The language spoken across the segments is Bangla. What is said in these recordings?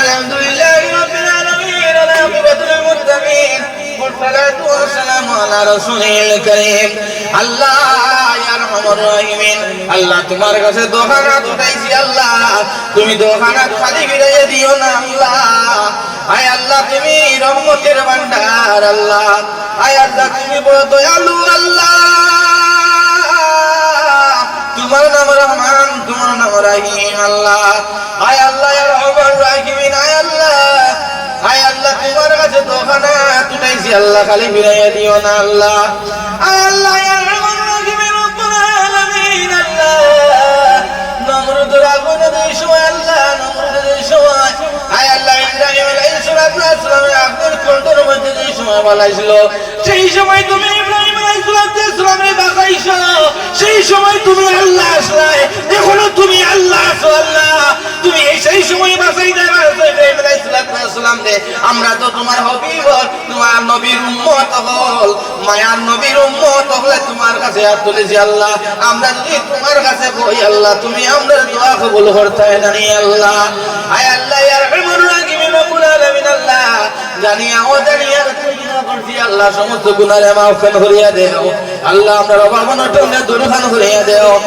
আলহামদুলিল্লাহ রাব্বিল আলামিন ওয়া আকিবাতুল মুত্তাকিন والصلاة والسلام على رسول الكريم আল্লাহ ইয়া রহমান রহিমিন আল্লাহ তোমার কাছে দোহানা উঠাইছি আল্লাহ তুমি দোহানা খালি ফিরাইয়া দিও না আল্লাহ আয় আল্লাহ তুমি রহমতের ভান্ডার আল্লাহ আয় আল্লাহ তুমি বড় দয়ালু আল্লাহ তোমার নাম রহমান তোমার নাম রাহিম আল্লাহ ওয়াসসালামের আগুনের কণ্ঠের মধ্যে দুই সময় বলাইছিল সেই সময় তুমি ইব্রাহিম আলাইহিস সেই সময় তুমি আল্লাহ আসলাই। এখনও তুমি আল্লাহ। আমরা যদি দেও। আল্লাহ, আপনার অভাব অনটনে দূরখান করিয়া দেও।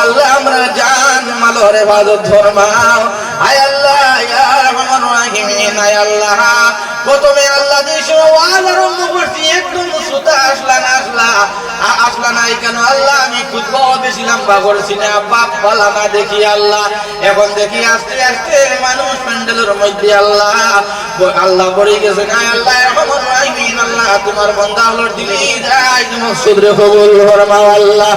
আল্লাহ আমরা জান মালর ইবাদত ফরমাও। আয় আল্লাহ ইয়া রহমান রাহিম আয় আল্লাহ। প্রথমে আল্লাহ করছি একদম সুতা আসলা না আসলা আসলা নাই কেন? আল্লাহ, আমি খুব বেশি লম্বা করছি না, বাপ বলা না দেখি আল্লাহ। এখন দেখি আস্তে আস্তে মানুষ প্যান্ডেলের মধ্যে আল্লাহ আল্লাহ পড়ে গেছে না, আল্লাহ রহমান আল্লাহ, তোমার বন্ধা হলোর দিলি যাই তোমার সুদরে কবুল আল্লাহ।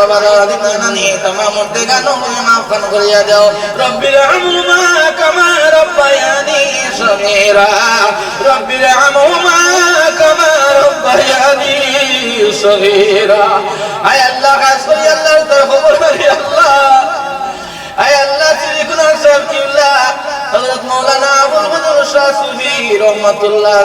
বাবা দাদি নানি তোমার মধ্যে গানো মাফ খান করিয়া দাও রব্বির আমুমা কামা রব্বায়ানি সগীরা রব্বির আমুমা কামা রব্বায়ানি সগীরা আয় আল্লাহ খাস করি আল্লাহ তোর খবর করি আল্লাহ আয় আল্লাহ শ্রীকুনার সাহেব কিবলা হযরত মাওলানা আবুল বদর শাহ সুফি রহমাতুল্লাহ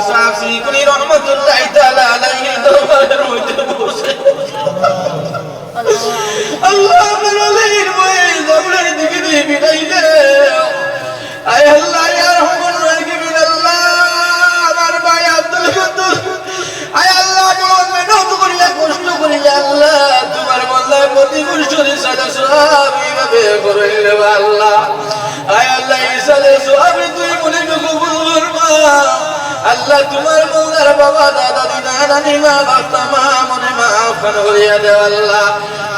আল্লাহ আপনার আলীর বয়ে জবরের দিকে দিয়ে দেও আয় আল্লাহ ইয়া রহমান রাহিমিন, আল্লাহ আমার ভাই আব্দুল কুদ্দুস। আয় আল্লাহ বড় মেহনত করিয়া কষ্ট করিয়া, আল্লাহ তোমার বন্দার প্রতি কুশলী সাজা সব আল্লাহ। আয় আল্লাহ ইসালে সোহাবি তুই বলে কবুল ফরমা আল্লাহ তোমার বন্দার বাবা, দাদা, দিদা, নানি, মা বাবা মা মনে মা আফান করিয়া দেও আল্লাহ।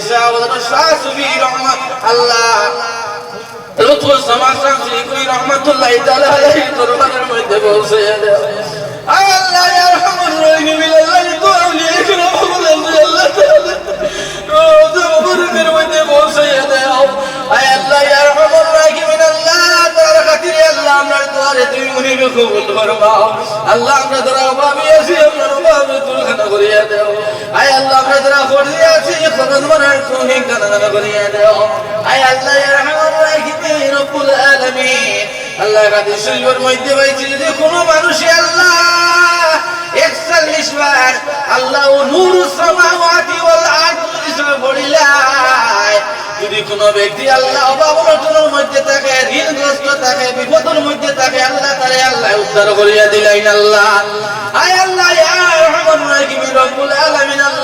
নিসা ওয়া শাসুবি রহমত আল্লাহ লুৎফুল জামান শাসুবি রহমাতুল্লাহি তাআলা আলাইহি দরবারের মধ্যে পৌঁছে আল্লাহ ইয়া রাহমাতুর রহিম ইলাল্লাহি তুআলি ইকরামুল আল্লাহ মধ্যে পৌঁছে দেয় আয় আল্লাহ ইয়া রাহমাতুর রহিম আল্লাহ তাআলা খাতিরে আল্লাহ আমরা দোয়ারে তুমি মুনিকে কবুল করবা আল্লাহ আমরা দরবারে আসি আমরা করিয়া দেও আল্লাহ যদি কোনো মানুষে আল্লাহ একচল্লিশ যদি কোনো ব্যক্তি আল্লাহ অভাব মধ্যে থাকে, ঋণগ্রস্ত থাকে, বিপদের মধ্যে থাকে, আল্লাহ তারে আল্লাহ উদ্ধার করিয়া দিলেন আল্লাহ। আয় আল্লাহ ইয়া রহমান রাহিম রব্বুল আলামিন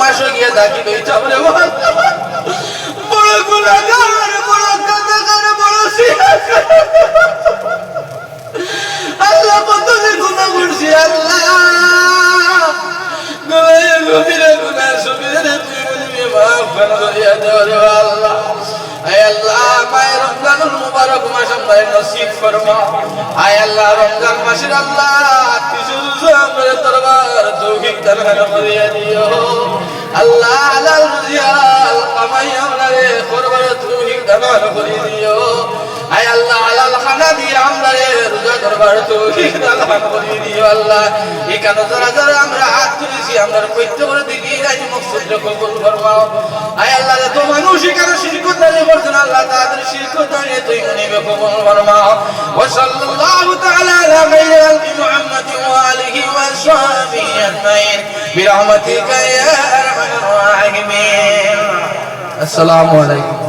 মাসে গিয়ে ডাকি লইতাম রে বাবা। বড় গুণাগার বড় কাঁদাগার বড়। আল্লাহ কত যে গুণা করছি আল্লাহ গুনাহে গভীরে গুনাহ সুবিধারে তুই বুঝবি মাফ করে আল্লাহ আল্লাহ মুবারক আল্লাহ হালাল রিয়াল কামাই আমরা রে করবার তৌফিক দান করিয়া দিও। আয় আল্লাহ হালাল খানা দিয়ে আমরা রে রোজা দরবার তৌফিক দান করিয়া দিও আল্লাহ। এখানে যারা যারা আমরা হাত তুলেছি আমরা প্রত্যেকের দিকে আজ মকসুদ কবুল ফরমাও আয় আল্লাহ তো মানুষ এখানে শিরকত দাঁড়িয়ে করছেন, আল্লাহ তাদের শিরকত দাঁড়িয়ে তুই মনিবে কবুল ফরমাও ওয়া সাল্লাল্লাহু তাআলা আলা খাইরি খালকি ওয়া আলিহি ওয়া সাহবিহি আজমাইন। আরহামার রাহিমিন আসসালামু আলাইকুম।